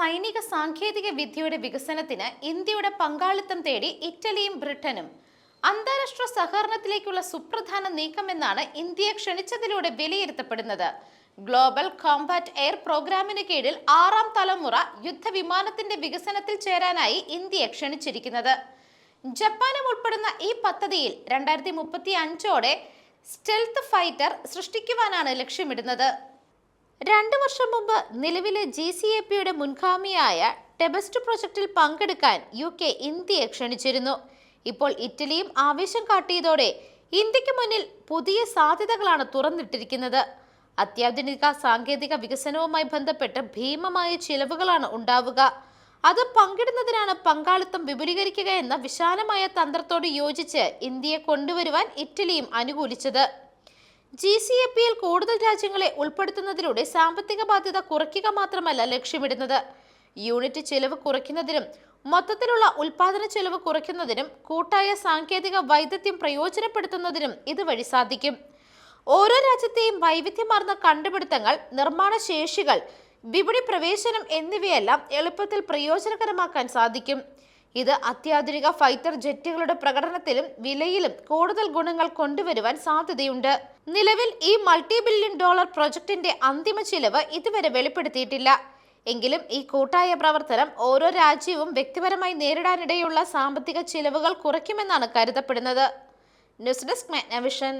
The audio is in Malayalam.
സൈനിക സാങ്കേതിക വിദ്യയുടെ വികസനത്തിന് ഇന്ത്യയുടെ പങ്കാളിത്തം തേടി ഇറ്റലിയും ബ്രിട്ടനും. അന്താരാഷ്ട്ര സഹകരണത്തിലേക്കുള്ള സുപ്രധാന നീക്കമെന്നാണ് ഇന്ത്യയെ ക്ഷണിച്ചതിലൂടെ വിലയിരുത്തപ്പെടുന്നത്. ഗ്ലോബൽ കോംബാറ്റ് എയർ പ്രോഗ്രാമിന് കീഴിൽ ആറാം തലമുറ യുദ്ധവിമാനത്തിന്റെ വികസനത്തിൽ ചേരാനായി ഇന്ത്യയെ ക്ഷണിച്ചിരിക്കുന്നത്. ജപ്പാനും ഉൾപ്പെടുന്ന ഈ പദ്ധതിയിൽ രണ്ടായിരത്തി മുപ്പത്തി അഞ്ചോടെ സ്റ്റെൽത്ത് ഫൈറ്റർ സൃഷ്ടിക്കുവാനാണ് ലക്ഷ്യമിടുന്നത്. രണ്ടു വർഷം മുമ്പ് നിലവിലെ ജി സി എ പിയുടെ മുൻഗാമിയായ ടെബസ്റ്റ് പ്രൊജക്ടിൽ പങ്കെടുക്കാൻ യു കെ ഇന്ത്യയെ ക്ഷണിച്ചിരുന്നു. ഇപ്പോൾ ഇറ്റലിയും ആവേശം കാട്ടിയതോടെ ഇന്ത്യയ്ക്ക് മുന്നിൽ പുതിയ സാധ്യതകളാണ് തുറന്നിട്ടിരിക്കുന്നത്. അത്യാധുനിക സാങ്കേതിക വികസനവുമായി ബന്ധപ്പെട്ട് ഭീമമായ ചിലവുകളാണ് ഉണ്ടാവുക. അത് പങ്കിടുന്നതിനാണ് പങ്കാളിത്തം വിപുലീകരിക്കുക എന്ന വിശാലമായ തന്ത്രത്തോട് യോജിച്ച് ഇന്ത്യയെ കൊണ്ടുവരുവാൻ ഇറ്റലിയും അനുകൂലിച്ചത്. ജി സി എ പിയിൽ കൂടുതൽ രാജ്യങ്ങളെ ഉൾപ്പെടുത്തുന്നതിലൂടെ സാമ്പത്തിക ബാധ്യത കുറയ്ക്കുക മാത്രമല്ല ലക്ഷ്യമിടുന്നത്. യൂണിറ്റ് ചെലവ് കുറയ്ക്കുന്നതിനും മൊത്തത്തിലുള്ള ഉൽപാദന ചെലവ് കുറയ്ക്കുന്നതിനും കൂട്ടായ സാങ്കേതിക വൈദഗ്ധ്യം പ്രയോജനപ്പെടുത്തുന്നതിനും ഇതുവഴി സാധിക്കും. ഓരോ രാജ്യത്തെയും വൈവിധ്യമാർന്ന കണ്ടുപിടുത്തങ്ങൾ നിർമ്മാണ ശേഷികൾ വിപണി പ്രവേശനം എന്നിവയെല്ലാം എളുപ്പത്തിൽ പ്രയോജനകരമാക്കാൻ സാധിക്കും. ഇത് അത്യാധുനിക ഫൈറ്റർ ജെറ്റുകളുടെ പ്രകടനത്തിലും വിലയിലും കൂടുതൽ ഗുണങ്ങൾ കൊണ്ടുവരുവാൻ സാധ്യതയുണ്ട്. നിലവിൽ ഈ മൾട്ടി ബില്യൺ ഡോളർ പ്രൊജക്ടിന്റെ അന്തിമ ചിലവ് ഇതുവരെ വെളിപ്പെടുത്തിയിട്ടില്ല. എങ്കിലും ഈ കൂട്ടായ പ്രവർത്തനം ഓരോ രാജ്യവും വ്യക്തിപരമായി നേരിടാനിടയുള്ള സാമ്പത്തിക ചിലവുകൾ കുറയ്ക്കുമെന്നാണ് കരുതപ്പെടുന്നത്. News desk മെഗ്നവിഷൻ.